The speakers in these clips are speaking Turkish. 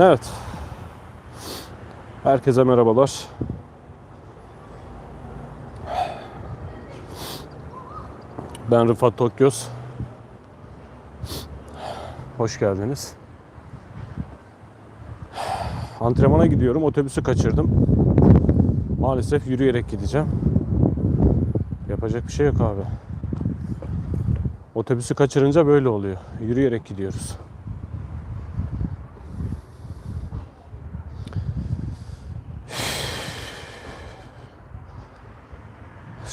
Evet. Herkese merhabalar. Ben Rıfat Tokyoz. Hoş geldiniz. Antrenmana gidiyorum. Otobüsü kaçırdım. Maalesef yürüyerek gideceğim. Yapacak bir şey yok abi. Otobüsü kaçırınca böyle oluyor. Yürüyerek gidiyoruz.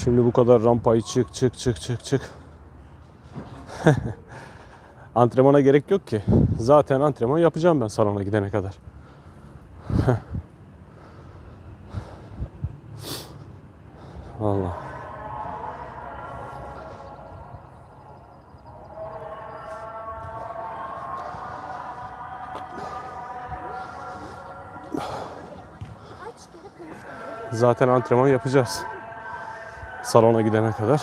Şimdi bu kadar rampayı çık çık çık çık çık. Antrenmana gerek yok ki. Zaten antrenman yapacağım ben salona gidene kadar. Vallahi. Zaten antrenman yapacağız. Salona gidene kadar.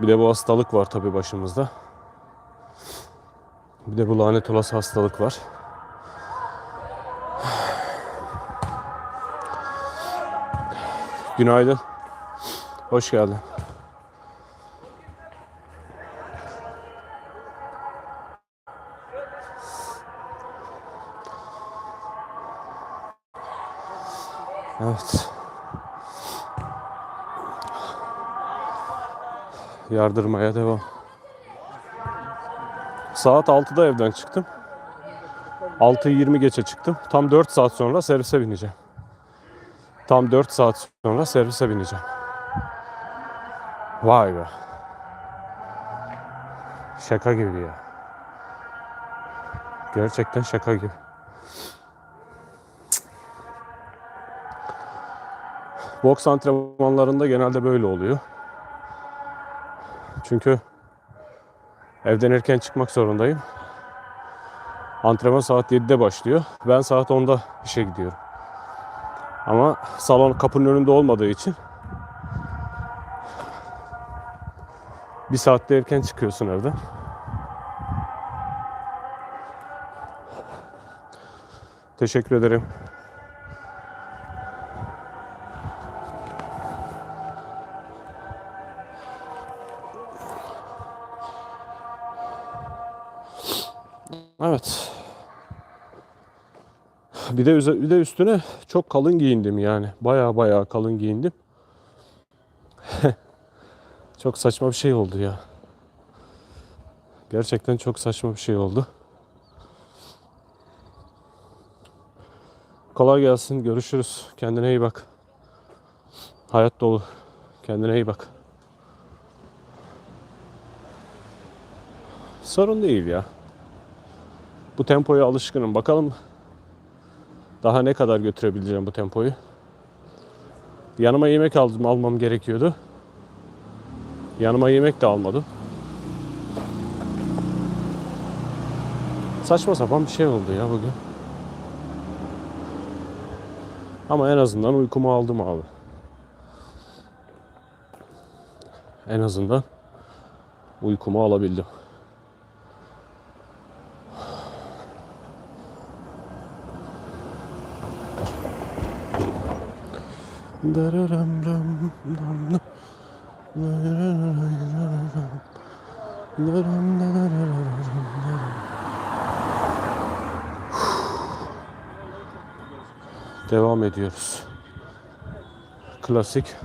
Bir de bu hastalık var tabii başımızda. Bir de bu lanet olası hastalık var. Günaydın. Hoş geldin. Evet. Yardırmaya devam. Saat 6'da evden çıktım. 6'yı 20 geçe çıktım. Tam 4 saat sonra servise bineceğim. Tam 4 saat sonra servise bineceğim. Vay be. Şaka gibi ya. Gerçekten şaka gibi. Boks antrenmanlarında genelde böyle oluyor. Çünkü evden erken çıkmak zorundayım. Antrenman saat 7'de başlıyor. Ben saat 10'da işe gidiyorum. Ama salon kapının önünde olmadığı için bir saatte erken çıkıyorsun evden. Teşekkür ederim. Evet. Bir de, bir de üstüne çok kalın giyindim yani. Baya baya kalın giyindim. çok saçma bir şey oldu ya. Gerçekten çok saçma bir şey oldu. Kolay gelsin. Görüşürüz. Kendine iyi bak. Hayat dolu. Kendine iyi bak. Sorun değil ya. Bu tempoya alışkınım. Bakalım daha ne kadar götürebileceğim bu tempoyu. Yanıma yemek aldım, almam gerekiyordu. Yanıma yemek de almadım. Saçma sapan bir şey oldu ya bugün. Ama en azından uykumu aldım abi. En azından uykumu alabildim. Dararam ram ram ram. Darararam. Daram darararam. Devam ediyoruz. Klasik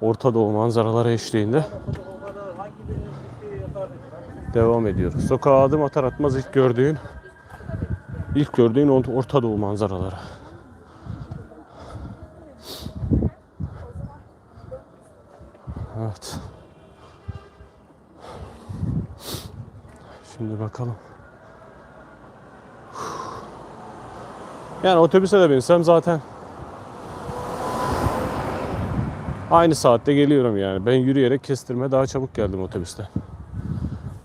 Orta Doğu manzaraları eşliğinde devam ediyoruz. Sokağa adım atar atmaz ilk gördüğün ilk gördüğün Orta Doğu manzaraları. Evet. Şimdi bakalım. Yani otobüse de binsem zaten aynı saatte geliyorum yani. Ben yürüyerek kestirme daha çabuk geldim otobüste.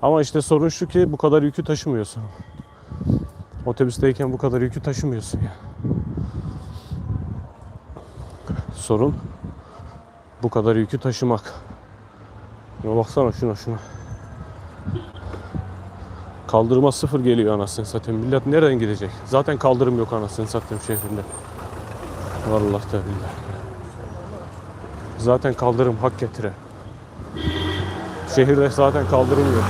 Ama işte sorun şu ki bu kadar yükü taşımıyorsun. Otobüsteyken bu kadar yükü taşımıyorsun ya. Sorun bu kadar yükü taşımak. Şuna baksana şuna şuna. Kaldırıma sıfır geliyor anasını satayım. Millet nereden gidecek? Zaten kaldırım yok anasını satayım şehrinde. Vallahi da. Zaten kaldırım hak getire. Şehirde zaten kaldırım yok.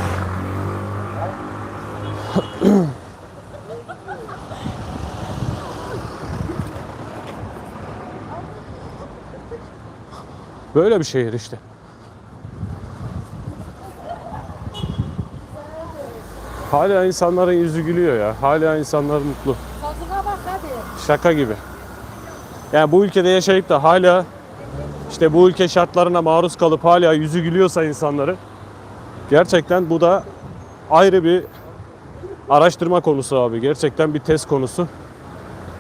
Böyle bir şehir işte. Hala insanların yüzü gülüyor ya. Hala insanlar mutlu. Tadına bak hadi. Şaka gibi. Yani bu ülkede yaşayıp da hala işte bu ülke şartlarına maruz kalıp hala yüzü gülüyorsa insanları gerçekten bu da ayrı bir araştırma konusu abi. Gerçekten bir test konusu.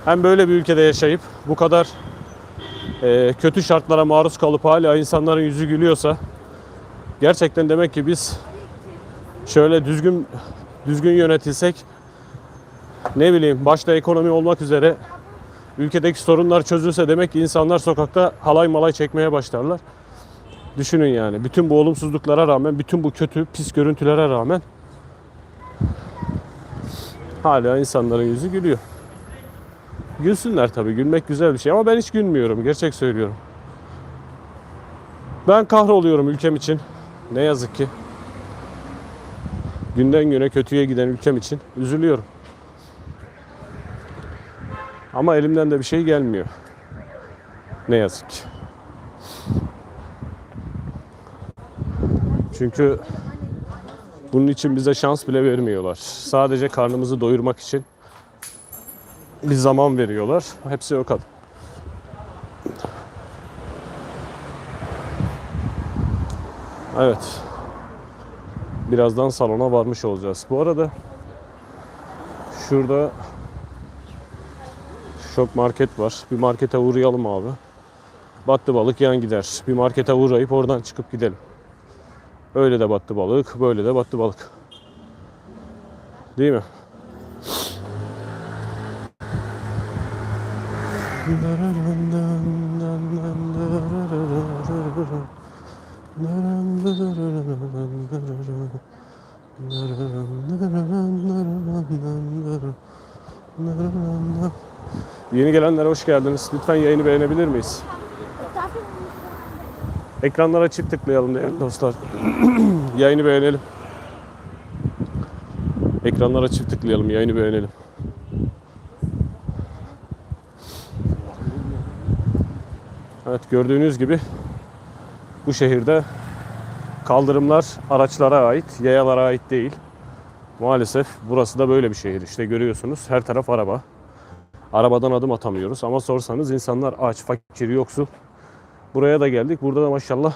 Hem böyle bir ülkede yaşayıp bu kadar e, kötü şartlara maruz kalıp hala insanların yüzü gülüyorsa gerçekten demek ki biz şöyle düzgün düzgün yönetilsek ne bileyim başta ekonomi olmak üzere ülkedeki sorunlar çözülse demek ki insanlar sokakta halay malay çekmeye başlarlar. Düşünün yani bütün bu olumsuzluklara rağmen, bütün bu kötü pis görüntülere rağmen hala insanların yüzü gülüyor. Gülsünler tabii. Gülmek güzel bir şey ama ben hiç gülmüyorum. Gerçek söylüyorum. Ben kahroluyorum ülkem için. Ne yazık ki. Günden güne kötüye giden ülkem için üzülüyorum. Ama elimden de bir şey gelmiyor. Ne yazık ki. Çünkü bunun için bize şans bile vermiyorlar. Sadece karnımızı doyurmak için bir zaman veriyorlar. Hepsi o kadar. Evet. Birazdan salona varmış olacağız. Bu arada şurada şok market var. Bir markete uğrayalım abi. Battı balık yan gider. Bir markete uğrayıp oradan çıkıp gidelim. Öyle de battı balık, böyle de battı balık. Değil mi? Yeni gelenlere hoş geldiniz. Lütfen yayını beğenebilir miyiz? Ekranlara çift tıklayalım değerli dostlar. yayını beğenelim. Ekranlara çift tıklayalım, yayını beğenelim. Evet gördüğünüz gibi bu şehirde kaldırımlar araçlara ait, yayalara ait değil. Maalesef burası da böyle bir şehir. İşte görüyorsunuz her taraf araba. Arabadan adım atamıyoruz ama sorsanız insanlar aç, fakir, yoksul. Buraya da geldik. Burada da maşallah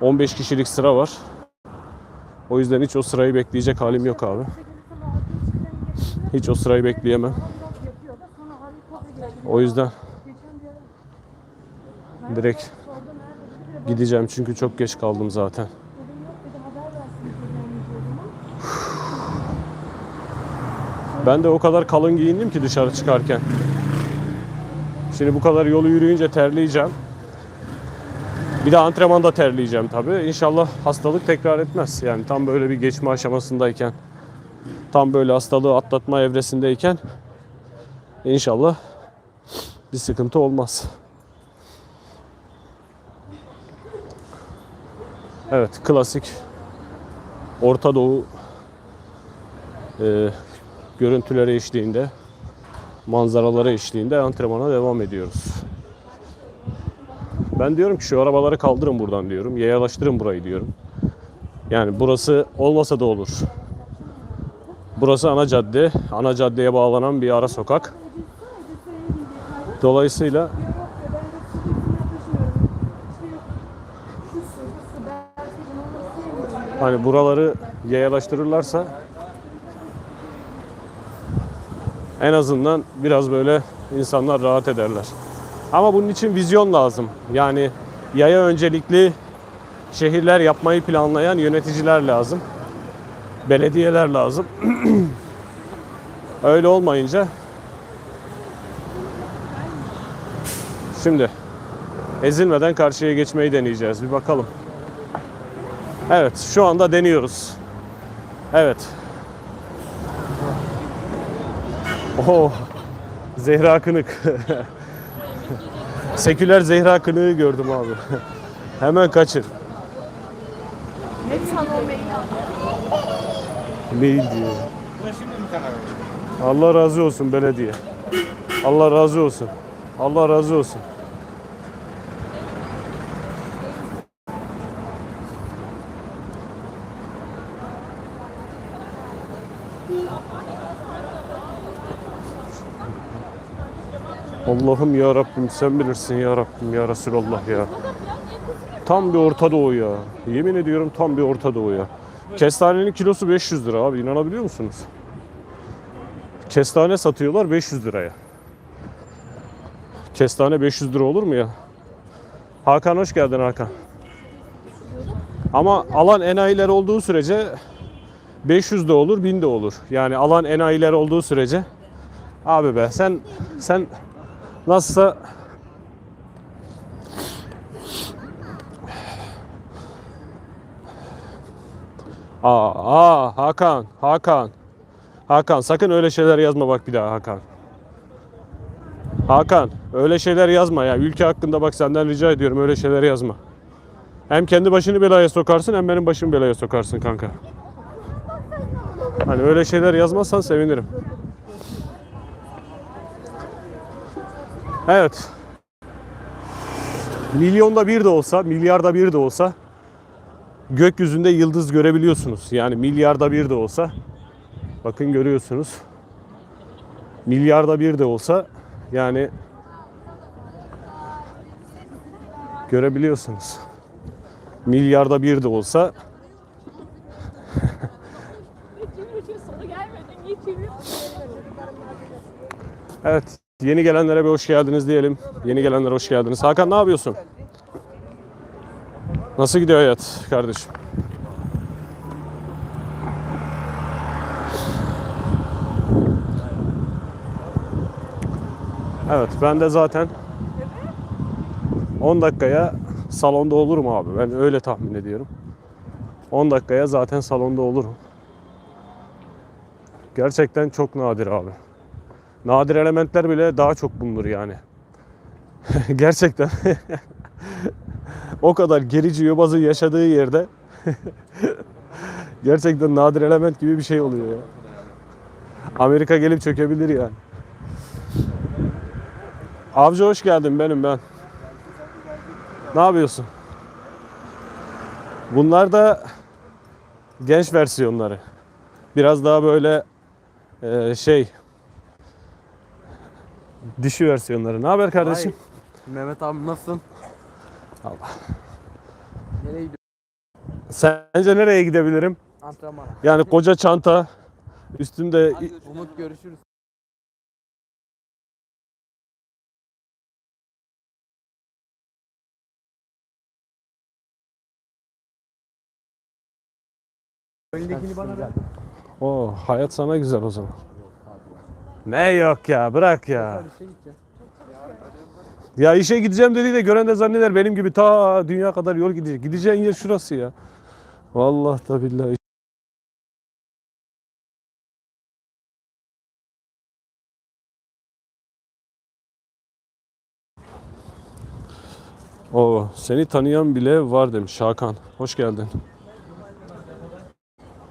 15 kişilik sıra var. O yüzden hiç o sırayı bekleyecek halim yok abi. Hiç o sırayı bekleyemem. O yüzden direkt gideceğim çünkü çok geç kaldım zaten. Ben de o kadar kalın giyindim ki dışarı çıkarken. Şimdi bu kadar yolu yürüyünce terleyeceğim. Bir de antrenmanda terleyeceğim tabii. İnşallah hastalık tekrar etmez. Yani tam böyle bir geçme aşamasındayken, tam böyle hastalığı atlatma evresindeyken inşallah bir sıkıntı olmaz. Evet, klasik Orta Doğu e, görüntüleri eşliğinde, manzaraları eşliğinde antrenmana devam ediyoruz. Ben diyorum ki şu arabaları kaldırın buradan diyorum. Yayalaştırın burayı diyorum. Yani burası olmasa da olur. Burası ana cadde. Ana caddeye bağlanan bir ara sokak. Dolayısıyla hani buraları yayalaştırırlarsa en azından biraz böyle insanlar rahat ederler. Ama bunun için vizyon lazım. Yani yaya öncelikli şehirler yapmayı planlayan yöneticiler lazım. Belediyeler lazım. Öyle olmayınca Şimdi ezilmeden karşıya geçmeyi deneyeceğiz. Bir bakalım. Evet, şu anda deniyoruz. Evet. Oo. Zehra Kınık. Seküler Zehra Kınık'ı gördüm abi. Hemen kaçır. Mail diyor. Allah razı olsun belediye. Allah razı olsun. Allah razı olsun. Allah'ım ya Rabbim sen bilirsin ya Rabbim ya Resulallah ya. Tam bir Orta Doğu ya. Yemin ediyorum tam bir Orta Doğu ya. Kestanenin kilosu 500 lira abi inanabiliyor musunuz? Kestane satıyorlar 500 liraya. Kestane 500 lira olur mu ya? Hakan hoş geldin Hakan. Ama alan enayiler olduğu sürece 500 de olur 1000 de olur. Yani alan enayiler olduğu sürece abi be sen sen nasılsa Aa, aa Hakan, Hakan. Hakan sakın öyle şeyler yazma bak bir daha Hakan. Hakan öyle şeyler yazma ya. Ülke hakkında bak senden rica ediyorum öyle şeyler yazma. Hem kendi başını belaya sokarsın hem benim başımı belaya sokarsın kanka. Hani öyle şeyler yazmazsan sevinirim. Evet. Milyonda bir de olsa, milyarda bir de olsa gökyüzünde yıldız görebiliyorsunuz. Yani milyarda bir de olsa bakın görüyorsunuz. Milyarda bir de olsa yani görebiliyorsunuz. Milyarda bir de olsa Evet. Yeni gelenlere bir hoş geldiniz diyelim. Yeni gelenlere hoş geldiniz. Hakan ne yapıyorsun? Nasıl gidiyor hayat kardeşim? Evet ben de zaten 10 dakikaya salonda olurum abi. Ben öyle tahmin ediyorum. 10 dakikaya zaten salonda olurum. Gerçekten çok nadir abi. Nadir elementler bile daha çok bulunur yani. Gerçekten. o kadar gerici yobazın yaşadığı yerde gerçekten nadir element gibi bir şey oluyor ya. Amerika gelip çökebilir yani. Avcı hoş geldin benim ben. Ne yapıyorsun? Bunlar da genç versiyonları. Biraz daha böyle e, şey dişi versiyonları. Ne haber kardeşim? Mehmet abi nasılsın? Allah. Nereye gidiyorsun? Sence nereye gidebilirim? Antrenmana. Yani koca çanta, üstümde Umut görüşürüz. Öndekini bana ver. o hayat sana güzel o zaman. Ne yok ya bırak ya. Ya işe gideceğim dediği de gören de zanneder benim gibi ta dünya kadar yol gidecek. Gideceğin yer şurası ya. Vallahi da billahi. O seni tanıyan bile var demiş Hakan. Hoş geldin.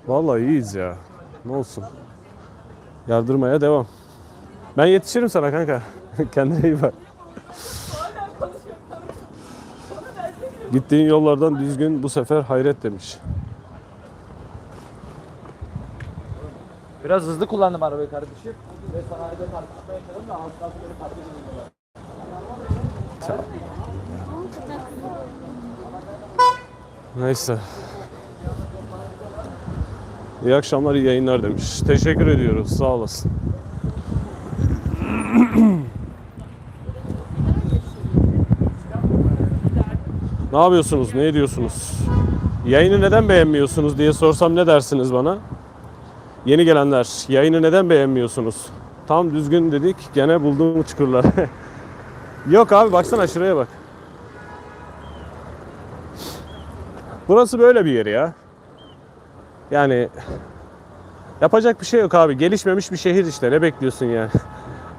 Vallahi iyiyiz ya. Ne olsun. Yardırmaya devam. Ben yetişirim sana kanka. Kendine iyi bak. Gittiğin yollardan düzgün bu sefer hayret demiş. Biraz hızlı kullandım arabayı kardeşim. Ve sanayide tartışma yaşadım da alt tarafları fark edilmiyorlar. Neyse. İyi akşamlar, iyi yayınlar demiş. Teşekkür ediyoruz, sağ olasın. Ne yapıyorsunuz, ne ediyorsunuz? Yayını neden beğenmiyorsunuz diye sorsam ne dersiniz bana? Yeni gelenler yayını neden beğenmiyorsunuz? Tam düzgün dedik gene bulduğum çukurlar. Yok abi baksana şuraya bak. Burası böyle bir yer ya. Yani yapacak bir şey yok abi. Gelişmemiş bir şehir işte. Ne bekliyorsun yani?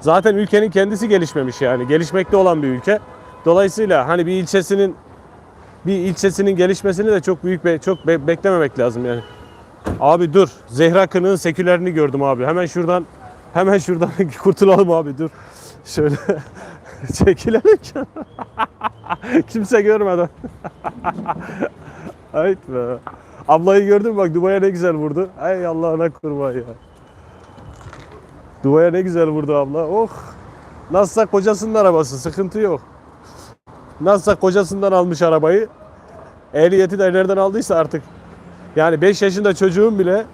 Zaten ülkenin kendisi gelişmemiş yani. Gelişmekte olan bir ülke. Dolayısıyla hani bir ilçesinin bir ilçesinin gelişmesini de çok büyük be, çok be- beklememek lazım yani. Abi dur. Zehra Kınık'ın sekülerini gördüm abi. Hemen şuradan hemen şuradan kurtulalım abi dur. Şöyle çekilelim. Kimse görmeden. Ayıp be. Ablayı gördün mü bak Dubai'ye ne güzel vurdu. Ay Allah'ına kurban ya. Dubai'ye ne güzel vurdu abla. Oh. Nasılsa kocasının arabası sıkıntı yok. Nasılsa kocasından almış arabayı. Ehliyeti de nereden aldıysa artık. Yani 5 yaşında çocuğun bile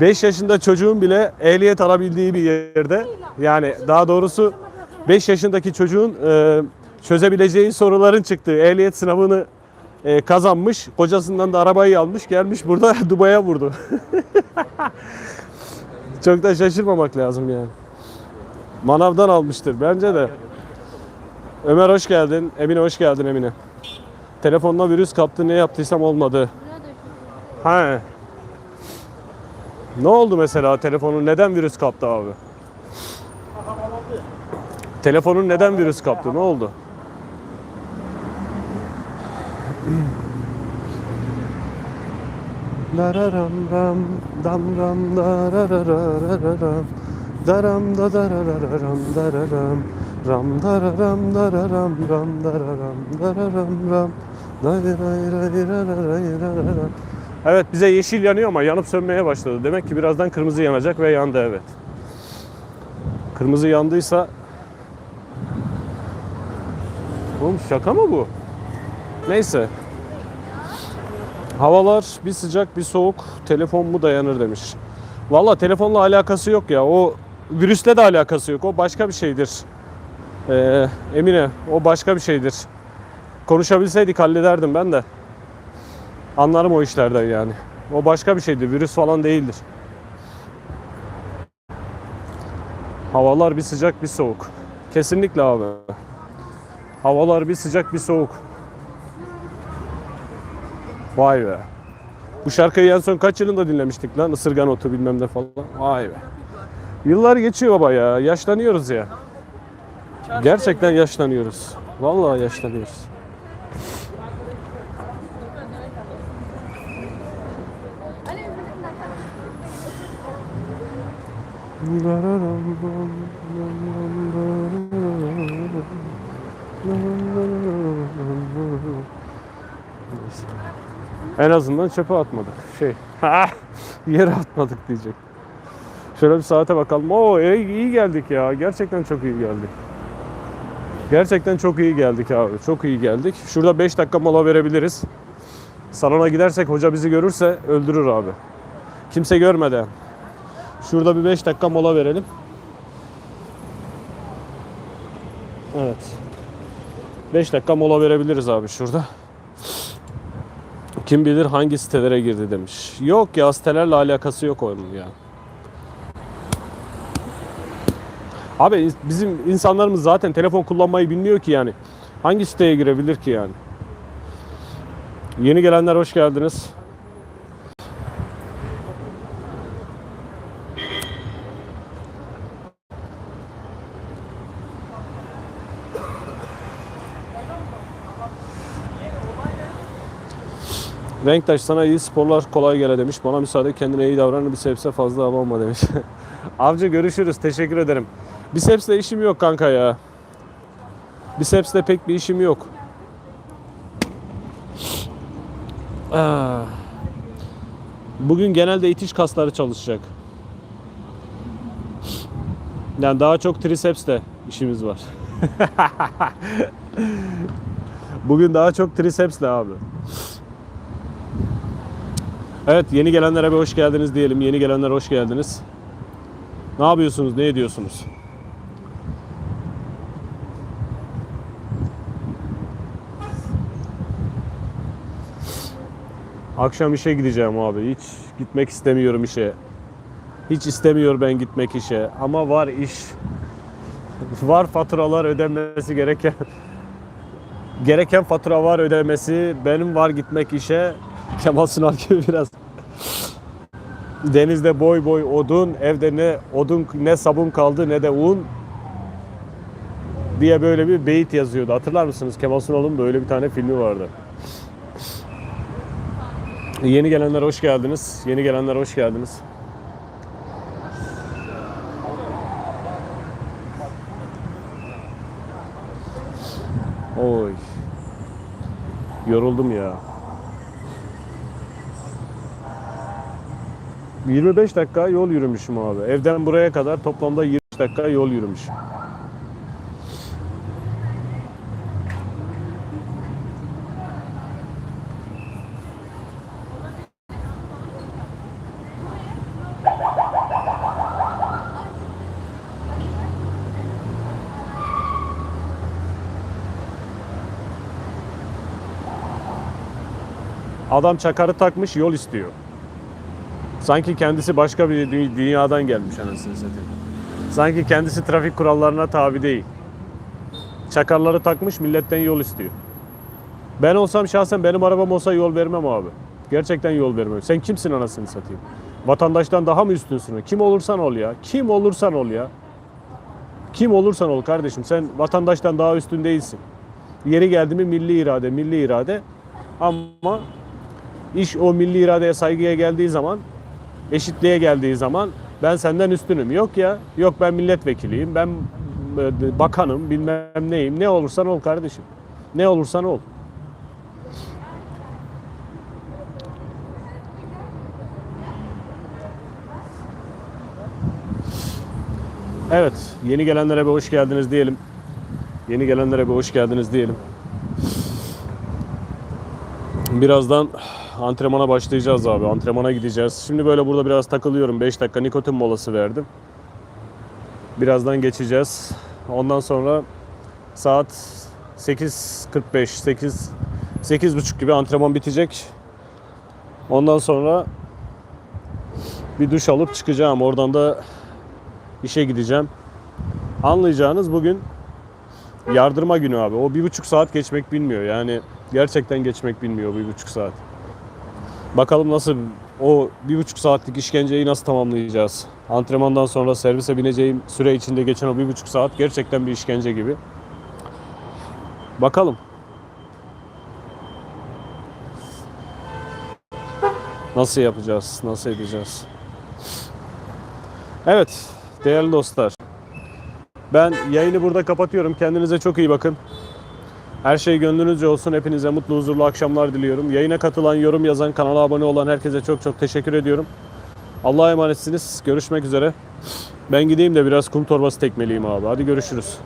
5 yaşında çocuğun bile ehliyet alabildiği bir yerde. Yani daha doğrusu 5 yaşındaki çocuğun e, çözebileceği soruların çıktığı ehliyet sınavını e, kazanmış. Kocasından da arabayı almış. Gelmiş burada Dubai'ye vurdu. Çok da şaşırmamak lazım yani. Manavdan almıştır bence de. Ömer hoş geldin. Emine hoş geldin Emine. Telefonla virüs kaptı ne yaptıysam olmadı. Ha. Ne oldu mesela telefonun neden virüs kaptı abi? Telefonun neden virüs kaptı? Ne oldu? Dararam ram dam ram darararararam daram da darararam dararam ram dararam dararam ram dararam dararam ram Evet bize yeşil yanıyor ama yanıp sönmeye başladı. Demek ki birazdan kırmızı yanacak ve yandı evet. Kırmızı yandıysa Oğlum şaka mı bu? Neyse. Havalar bir sıcak bir soğuk. Telefon mu dayanır demiş. Valla telefonla alakası yok ya. O virüsle de alakası yok. O başka bir şeydir. Ee, Emine o başka bir şeydir. Konuşabilseydik hallederdim ben de. Anlarım o işlerden yani. O başka bir şeydir. Virüs falan değildir. Havalar bir sıcak bir soğuk. Kesinlikle abi. Havalar bir sıcak bir soğuk. Vay be. Bu şarkıyı en son kaç yılında dinlemiştik lan? Isırgan otu bilmem ne falan. Vay be. Yıllar geçiyor baba ya. Yaşlanıyoruz ya. Gerçekten yaşlanıyoruz. Vallahi yaşlanıyoruz. En azından çöpe atmadık. Şey, yere atmadık diyecek. Şöyle bir saate bakalım. Oo iyi, iyi geldik ya. Gerçekten çok iyi geldik. Gerçekten çok iyi geldik abi. Çok iyi geldik. Şurada 5 dakika mola verebiliriz. Salona gidersek hoca bizi görürse öldürür abi. Kimse görmeden. Şurada bir 5 dakika mola verelim. Evet. 5 dakika mola verebiliriz abi şurada. Kim bilir hangi sitelere girdi demiş. Yok ya sitelerle alakası yok onun ya. Abi bizim insanlarımız zaten telefon kullanmayı bilmiyor ki yani. Hangi siteye girebilir ki yani? Yeni gelenler hoş geldiniz. Renktaş sana iyi sporlar kolay gele demiş. Bana müsaade kendine iyi davran. Bir sebze fazla abanma demiş. Avcı görüşürüz. Teşekkür ederim. Bisepsle işim yok kanka ya. Bisepsle pek bir işim yok. Ah. Bugün genelde itiş kasları çalışacak. Yani daha çok trisepsle işimiz var. Bugün daha çok trisepsle abi. Evet yeni gelenlere bir hoş geldiniz diyelim. Yeni gelenler hoş geldiniz. Ne yapıyorsunuz? Ne ediyorsunuz? Akşam işe gideceğim abi. Hiç gitmek istemiyorum işe. Hiç istemiyor ben gitmek işe. Ama var iş. Var faturalar ödenmesi gereken. gereken fatura var ödemesi. Benim var gitmek işe. Kemal Sunal gibi biraz. Denizde boy boy odun, evde ne odun ne sabun kaldı ne de un diye böyle bir beyit yazıyordu. Hatırlar mısınız? Kemal Sunal'ın böyle bir tane filmi vardı. Yeni gelenler hoş geldiniz. Yeni gelenler hoş geldiniz. Oy. Yoruldum ya. 25 dakika yol yürümüşüm abi. Evden buraya kadar toplamda 20 dakika yol yürümüşüm. Adam çakarı takmış yol istiyor. Sanki kendisi başka bir dü- dünyadan gelmiş anasını satayım. Sanki kendisi trafik kurallarına tabi değil. Çakarları takmış milletten yol istiyor. Ben olsam şahsen benim arabam olsa yol vermem abi. Gerçekten yol vermem. Sen kimsin anasını satayım? Vatandaştan daha mı üstünsün? Kim olursan ol ya. Kim olursan ol ya. Kim olursan ol kardeşim. Sen vatandaştan daha üstün değilsin. Yeri geldi mi milli irade, milli irade. Ama iş o milli iradeye saygıya geldiği zaman, eşitliğe geldiği zaman ben senden üstünüm. Yok ya, yok ben milletvekiliyim, ben e, bakanım, bilmem neyim. Ne olursan ol kardeşim. Ne olursan ol. Evet, yeni gelenlere bir hoş geldiniz diyelim. Yeni gelenlere bir hoş geldiniz diyelim. Birazdan antrenmana başlayacağız abi. Antrenmana gideceğiz. Şimdi böyle burada biraz takılıyorum. 5 dakika nikotin molası verdim. Birazdan geçeceğiz. Ondan sonra saat 8.45, 8 8.30 gibi antrenman bitecek. Ondan sonra bir duş alıp çıkacağım. Oradan da işe gideceğim. Anlayacağınız bugün yardırma günü abi. O bir buçuk saat geçmek bilmiyor. Yani gerçekten geçmek bilmiyor bir buçuk saat. Bakalım nasıl o bir buçuk saatlik işkenceyi nasıl tamamlayacağız? Antrenmandan sonra servise bineceğim süre içinde geçen o bir buçuk saat gerçekten bir işkence gibi. Bakalım. Nasıl yapacağız? Nasıl edeceğiz? Evet, değerli dostlar. Ben yayını burada kapatıyorum. Kendinize çok iyi bakın. Her şey gönlünüzce olsun. Hepinize mutlu, huzurlu akşamlar diliyorum. Yayına katılan, yorum yazan, kanala abone olan herkese çok çok teşekkür ediyorum. Allah'a emanetsiniz. Görüşmek üzere. Ben gideyim de biraz kum torbası tekmeleyeyim abi. Hadi görüşürüz.